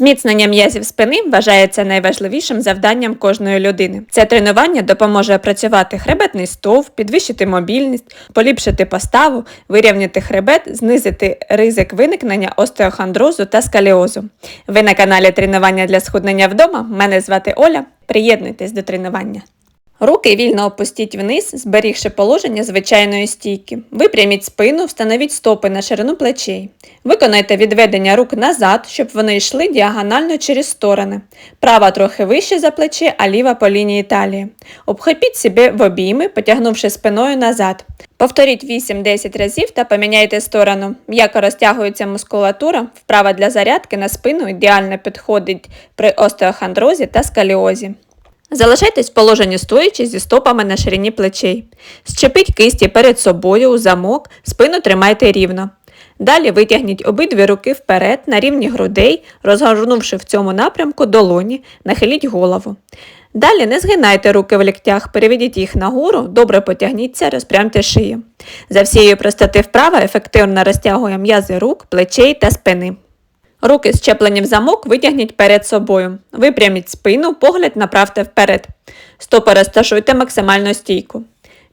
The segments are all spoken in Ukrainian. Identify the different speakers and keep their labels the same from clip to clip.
Speaker 1: Зміцнення м'язів спини вважається найважливішим завданням кожної людини. Це тренування допоможе опрацювати хребетний стовп, підвищити мобільність, поліпшити поставу, вирівняти хребет, знизити ризик виникнення остеохондрозу та скаліозу. Ви на каналі Тренування для схуднення вдома. Мене звати Оля. Приєднуйтесь до тренування. Руки вільно опустіть вниз, зберігши положення звичайної стійки. Випряміть спину, встановіть стопи на ширину плечей. Виконайте відведення рук назад, щоб вони йшли діагонально через сторони. Права трохи вище за плече, а ліва по лінії талії. Обхопіть себе в обійми, потягнувши спиною назад. Повторіть 8-10 разів та поміняйте сторону. М'яко розтягується мускулатура, вправа для зарядки на спину ідеально підходить при остеохондрозі та скаліозі. Залишайтесь в положенні стоячи зі стопами на ширині плечей. Щепіть кисті перед собою у замок, спину тримайте рівно. Далі витягніть обидві руки вперед на рівні грудей, розгорнувши в цьому напрямку долоні, нахиліть голову. Далі не згинайте руки в ліктях, переведіть їх нагору, добре потягніться, розпрямте шию. За всією простоти вправа ефективно розтягує м'язи рук, плечей та спини. Руки щеплені в замок витягніть перед собою. Випряміть спину, погляд направте вперед. Стопи розташуйте максимально стійко.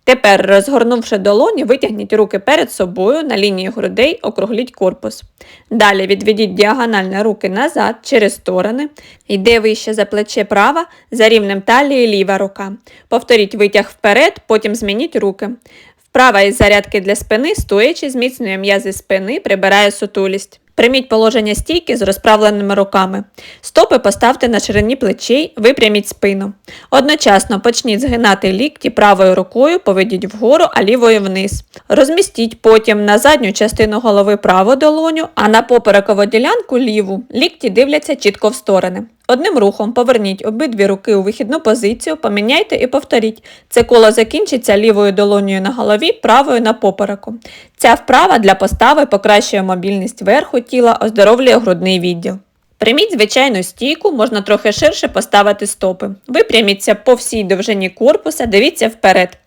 Speaker 1: Тепер, розгорнувши долоні, витягніть руки перед собою на лінії грудей, округліть корпус. Далі відведіть діагонально руки назад через сторони. Йде вище за плече права, за рівнем талії ліва рука. Повторіть витяг вперед, потім змініть руки. Вправа із зарядки для спини, стоячи, зміцнює м'язи спини, прибирає сутулість. Прийміть положення стійки з розправленими руками. Стопи поставте на ширині плечей, випряміть спину. Одночасно почніть згинати лікті правою рукою, поведіть вгору, а лівою вниз. Розмістіть потім на задню частину голови праву долоню, а на поперекову ділянку ліву. Лікті дивляться чітко в сторони. Одним рухом поверніть обидві руки у вихідну позицію, поміняйте і повторіть. Це коло закінчиться лівою долонею на голові, правою на попереку. Ця вправа для постави покращує мобільність верху тіла, оздоровлює грудний відділ. Прийміть звичайну стійку, можна трохи ширше поставити стопи. Випряміться по всій довжині корпуса, дивіться вперед.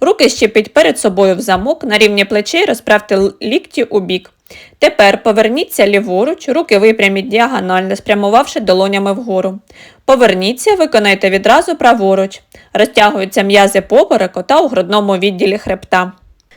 Speaker 1: Руки щепіть перед собою в замок, на рівні плечей розправте лікті у бік. Тепер поверніться ліворуч, руки випряміть діагонально, спрямувавши долонями вгору. Поверніться, виконайте відразу праворуч. Розтягуються м'язи попереку та у грудному відділі хребта.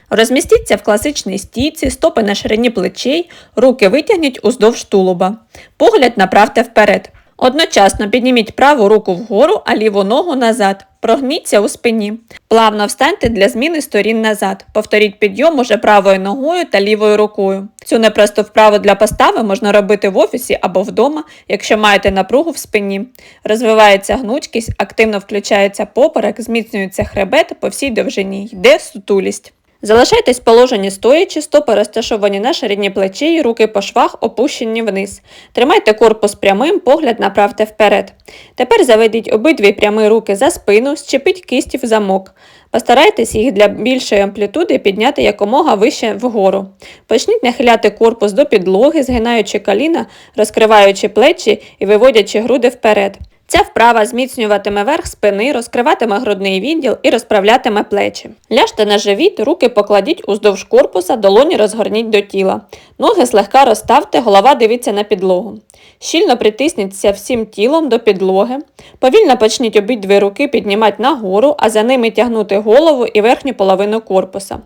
Speaker 1: Розмістіться в класичній стійці, стопи на ширині плечей, руки витягніть уздовж тулуба. Погляд направте вперед. Одночасно підніміть праву руку вгору, а ліву ногу назад. Прогніться у спині. Плавно встаньте для зміни сторін назад. Повторіть підйом уже правою ногою та лівою рукою. Цю непросту вправу для постави можна робити в офісі або вдома, якщо маєте напругу в спині. Розвивається гнучкість, активно включається поперек, зміцнюється хребет по всій довжині, йде сутулість. Залишайтесь в положенні стоячи, стопи розташовані на ширині плечей, руки по швах опущені вниз. Тримайте корпус прямим, погляд направте вперед. Тепер заведіть обидві прямі руки за спину, щепіть кисті в замок. Постарайтесь їх для більшої амплітуди підняти якомога вище вгору. Почніть нахиляти корпус до підлоги, згинаючи коліна, розкриваючи плечі і виводячи груди вперед. Ця вправа зміцнюватиме верх спини, розкриватиме грудний відділ і розправлятиме плечі. Ляжте на живіт, руки покладіть уздовж корпуса, долоні розгорніть до тіла. Ноги злегка розставте, голова дивиться на підлогу. Щільно притисніться всім тілом до підлоги. Повільно почніть обидві руки піднімати нагору, а за ними тягнути голову і верхню половину корпуса.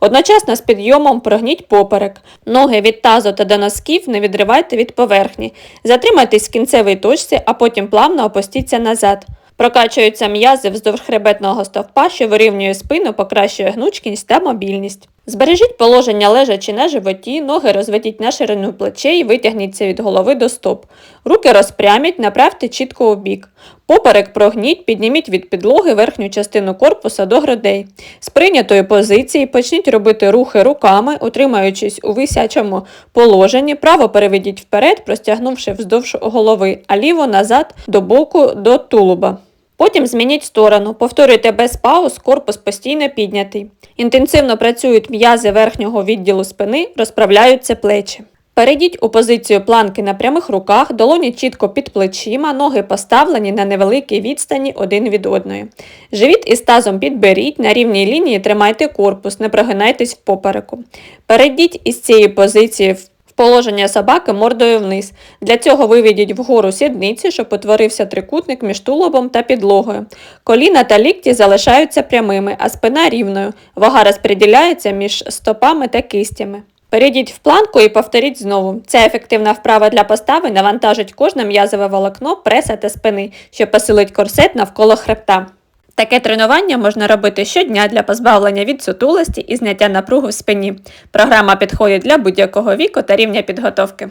Speaker 1: Одночасно з підйомом прогніть поперек. Ноги від тазу та до носків не відривайте від поверхні. Затримайтесь в кінцевій точці, а потім плавно опустіться назад. Прокачуються м'язи вздовж хребетного стовпа, що вирівнює спину, покращує гнучкість та мобільність. Збережіть положення лежачи на животі, ноги розведіть на ширину плечей і витягніться від голови до стоп. Руки розпряміть, направте чітко у бік. Поперек прогніть, підніміть від підлоги верхню частину корпуса до грудей. З прийнятої позиції почніть робити рухи руками, утримуючись у висячому положенні, право переведіть вперед, простягнувши вздовж голови, а ліво назад до боку до тулуба. Потім змініть сторону, повторюйте без пауз, корпус постійно піднятий. Інтенсивно працюють м'язи верхнього відділу спини, розправляються плечі. Перейдіть у позицію планки на прямих руках, долоні чітко під плечима, ноги поставлені на невеликій відстані один від одної. Живіт із тазом підберіть, на рівній лінії тримайте корпус, не прогинайтесь в попереку. Перейдіть із цієї позиції в Положення собаки мордою вниз. Для цього виведіть вгору сідниці, щоб утворився трикутник між тулубом та підлогою. Коліна та лікті залишаються прямими, а спина рівною. Вага розподіляється між стопами та кистями. Перейдіть в планку і повторіть знову. Ця ефективна вправа для постави навантажить кожне м'язове волокно преса та спини, що посилить корсет навколо хребта. Таке тренування можна робити щодня для позбавлення від сутулості і зняття напруги в спині. Програма підходить для будь-якого віку та рівня підготовки.